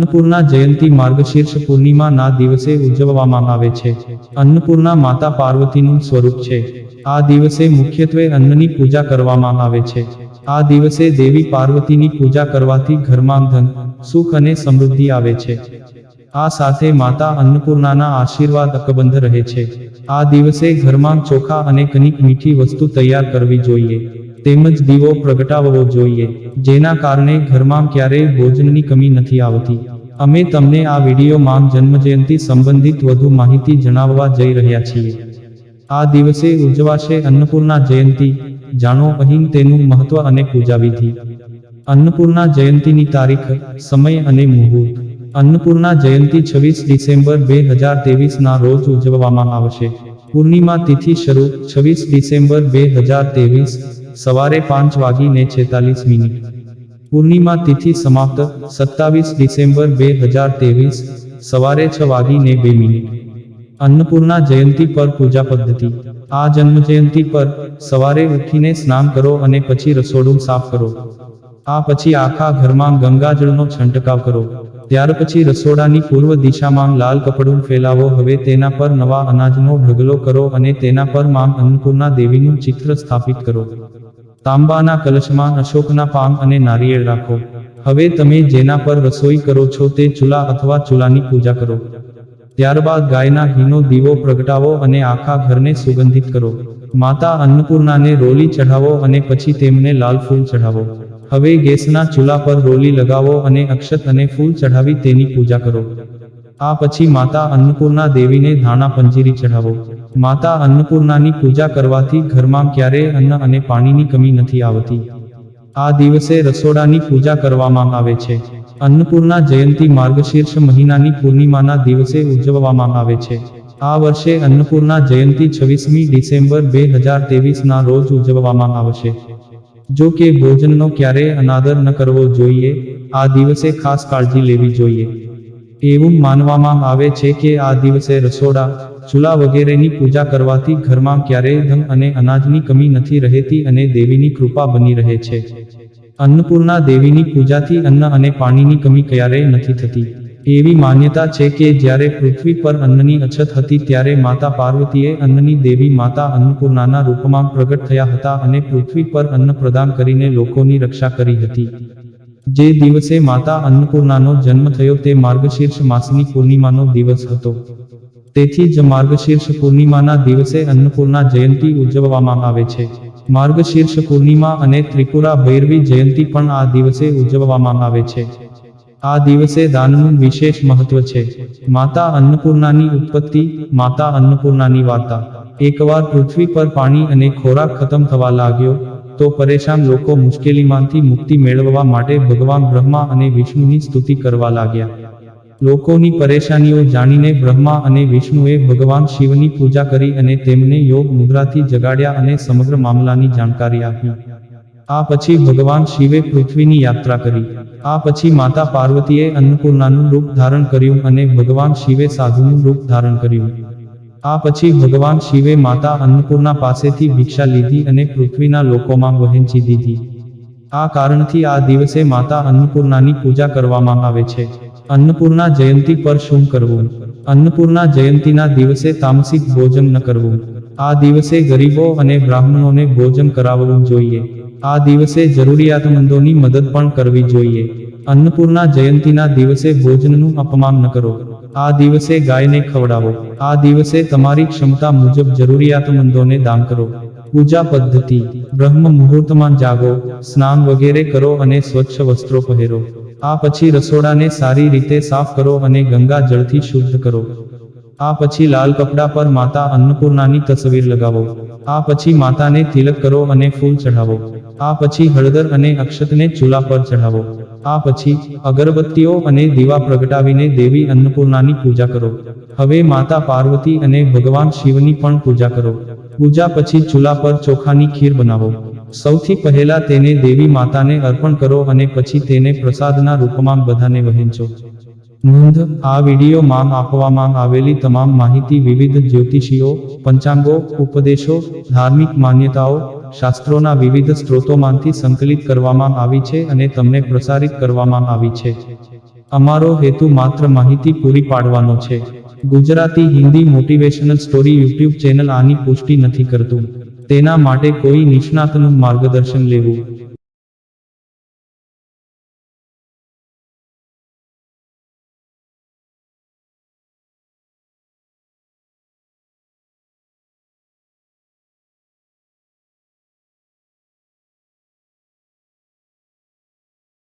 અન્નપૂર્ણા જયંતિ માર્ગશીર્ષ પૂર્ણિમાના દિવસે ઉજવવામાં આવે છે. અન્નપૂર્ણા માતા પાર્વતીનું સ્વરૂપ છે. આ દિવસે મુખ્યત્વે અન્નની પૂજા કરવામાં આવે છે. આ દિવસે દેવી પાર્વતીની પૂજા કરવાથી ઘરમાં ધન, સુખ અને સમૃદ્ધિ આવે છે. આ સાથે માતા અન્નપૂર્ણાના આશીર્વાદ અકબંધ રહે છે. આ દિવસે ઘરમાં ચોખા અને કનિક મીઠી વસ્તુ તૈયાર કરવી જોઈએ. તેમજ દીવો પ્રગટાવવો જોઈએ, જેના કારણે ઘરમાં ક્યારેય ભોજનની કમી નથી આવતી. અમે તમને આ વિડીયોમાં જન્મજયંતિ સંબંધિત વધુ માહિતી જણાવવા જઈ રહ્યા છીએ. આ દિવસે ઉજવાશે અન્નપૂર્ણા જયંતિ. જાણો અહીં તેનું મહત્વ અને પૂજાવિધિ. અન્નપૂર્ણા જયંતિની તારીખ, સમય અને મુહૂર્ત. અન્નપૂર્ણા જયંતિ છવ્વીસ ડિસેમ્બર બે હજાર ના રોજ ઉજવવામાં આવશે. પૂર્ણિમા તિથિ શરૂ, છવ્વીસ ડિસેમ્બર બે હજાર સવારે પાંચ વાગીને છેતાલીસ મિનિટ. પૂર્ણિમા તિથિ સમાપ્ત, સત્તાવીસ ડિસેમ્બર બે હજાર ત્રેવીસ, સવારે છ વાગીને બે મિનિટ. અન્નપૂર્ણા જયંતિ પર પૂજા પદ્ધતિ. આ જન્મ જયંતિ પર સવારે ઉઠીને સ્નાન કરો અને પછી રસોડું સાફ કરો. આ પછી આખા ઘરમાં ગંગાજળનો છંટકાવ કરો. ત્યાર પછી રસોડાની પૂર્વ દિશામાં લાલ કપડું ફેલાવો. હવે તેના પર નવા અનાજનો ઢગલો કરો અને તેના પરમાં અન્નપૂર્ણા દેવીનું ચિત્ર સ્થાપિત કરો. તાંબાના કલશમાં અશોકના પાન અને નારિયેળ રાખો. હવે તમે જેના પર રસોઈ કરો છો તે ચૂલા અથવા ચૂલાની પૂજા કરો. ત્યારબાદ ગાયના ઘીનો દીવો પ્રગટાવો અને આખા ઘરને સુગંધિત કરો. માતા અન્નપૂર્ણાને રોલી ચઢાવો અને પછી તેમને લાલ ફૂલ ચઢાવો. હવે ગેસના ચૂલા પર રોલી લગાવો અને અક્ષત અને ફૂલ ચઢાવી તેની પૂજા કરો. આ પછી માતા અન્નપૂર્ણા દેવીને ધાણા પંજીરી ચઢાવો. માતા અન્નપૂર્ણાની પૂજા કરવાથી ઘરમાં ક્યારેય અન્ન અને પાણીની કમી નથી આવતી. આ દિવસે રસોડાની પૂજા કરવામાં આવે છે. અન્નપૂર્ણા જયંતિ માર્ગશીર્ષ મહિનાની પૂર્ણિમાના દિવસે ઉજવવામાં આવે છે. આ વર્ષે અન્નપૂર્ણા જયંતિ છવ્વીસમી ડિસેમ્બર બે હજાર ના રોજ ઉજવવામાં આવશે. જો કે ભોજનનો ક્યારેય અનાદર ન કરવો જોઈએ, આ દિવસે ખાસ કાળજી લેવી જોઈએ. એવું માનવામાં આવે છે કે આ દિવસે રસોડા ચૂલા વગેરેની પૂજા કરવાથી ઘરમાં ક્યારેય ધન અને અનાજની કમી નથી રહેતી અને દેવીની કૃપા બની રહે છે. અન્નપૂર્ણા દેવીની પૂજાથી અન્ન અને પાણીની કમી ક્યારેય નથી થતી. એવી માન્યતા છે કે જ્યારે પૃથ્વી પર અન્નની અછત હતી ત્યારે માતા પાર્વતીએ અન્નની દેવી માતા અન્નપૂર્ણાના રૂપમાં પ્રગટ થયા હતા અને પૃથ્વી પર અન્ન પ્રદાન કરીને લોકોની રક્ષા કરી હતી. જે દિવસે માતા અન્નપૂર્ણાનો જન્મ થયો તે માર્ગશીર્ષ માસની પૂર્ણિમાનો દિવસ હતો. તેથી જ માર્ગશીર્ષ પૂર્ણિમાના દિવસે અન્નપૂર્ણા જયંતિ ઉજવવામાં આવે છે. માર્ગશીર્ષ પૂર્ણિમા અને ત્રિપુરા ભૈરવી જયંતિ પણ આ દિવસે ઉજવવામાં આવે છે. આ દિવસે દાનનું વિશેષ મહત્વ છે. માતા અન્નપૂર્ણાની ઉત્પત્તિ, માતા અન્નપૂર્ણાની વાર્તા. એકવાર પૃથ્વી પર પાણી અને ખોરાક ખતમ થવા લાગ્યો, તો પરેશાન લોકો મુશ્કેલીમાંથી મુક્તિ મેળવવા માટે ભગવાન બ્રહ્મા અને વિષ્ણુની સ્તુતિ કરવા લાગ્યા. લોકોની પરેશાનીઓ જાણીને બ્રહ્મા અને વિષ્ણુએ ભગવાન શિવની પૂજા કરી અને તેમને યોગ મુદ્રાથી જગાડ્યા અને સમગ્ર મામલાની જાણકારી આપી. આ પછી ભગવાન શિવે પૃથ્વીની યાત્રા કરી. આ પછી માતા પાર્વતીએ અન્નપૂર્ણાનું રૂપ ધારણ કર્યું અને ભગવાન શિવે સાધુનું રૂપ ધારણ કર્યું. આ પછી ભગવાન શિવે માતા અન્નપૂર્ણા પાસેથી ભિક્ષા લીધી અને પૃથ્વીના લોકોમાં વહેંચી દીધી. આ કારણથી આ દિવસે માતા અન્નપૂર્ણાની પૂજા કરવામાં આવે છે. અન્નપૂર્ણા જયંતિ પર શું કરવું? અન્નપૂર્ણા જયંતિના દિવસે તામસિક ભોજન ન કરવું. આ દિવસે ગરીબો અને બ્રાહ્મણોને ભોજન કરાવવું જોઈએ. આ દિવસે જરૂરિયાતમંદોની મદદ પણ કરવી જોઈએ. અન્નપૂર્ણા જયંતિના દિવસે ભોજનનું અપમાન ન કરો. આ દિવસે ગાયને ખવડાવો. આ દિવસે તમારી ક્ષમતા મુજબ જરૂરિયાતમંદોને દાન કરો. પૂજા પદ્ધતિ. બ્રહ્મ મુહૂર્તમાં જાગો, સ્નાન વગેરે કરો અને સ્વચ્છ વસ્ત્રો પહેરો. આ પછી રસોડાને સારી રીતે સાફ કરો અને ગંગા જળથી શુદ્ધ કરો. આ પછી લાલ કપડા પર માતા અન્નપૂર્ણાની તસવીર લગાવો. આ પછી માતાને તિલક કરો અને ફૂલ ચઢાવો. આ પછી હળદર અને અક્ષતને ચૂલા પર ચઢાવો. આ પછી અગરબત્તીઓ અને દીવા પ્રગટાવીને દેવી અન્નપૂર્ણાની પૂજા કરો. હવે માતા પાર્વતી અને ભગવાન શિવની પણ પૂજા કરો. પૂજા પછી ચૂલા પર ચોખાની ખીર બનાવો. સૌથી પહેલા તેને દેવી માતાને અર્પણ કરો અને પછી તેને પ્રસાદના રૂપમાં બધાને વહેંચો. નોંધ, આ વિડીયોમાં આપવામાં આવેલી તમામ માહિતી વિવિધ જ્યોતિષીઓ, પંચાંગો, ઉપદેશો, ધાર્મિક માન્યતાઓ, શાસ્ત્રોના વિવિધ સ્ત્રોતોમાંથી સંકલિત કરવામાં આવી છે અને તમને પ્રસારિત કરવામાં આવી છે. અમારો હેતુ માત્ર માહિતી પૂરી પાડવાનો છે. Gujarati Hindi motivational story YouTube channel આની પુષ્ટિ નથી કરતું. તેના માટે કોઈ નિષ્ણાતનું માર્ગદર્શન લેવું.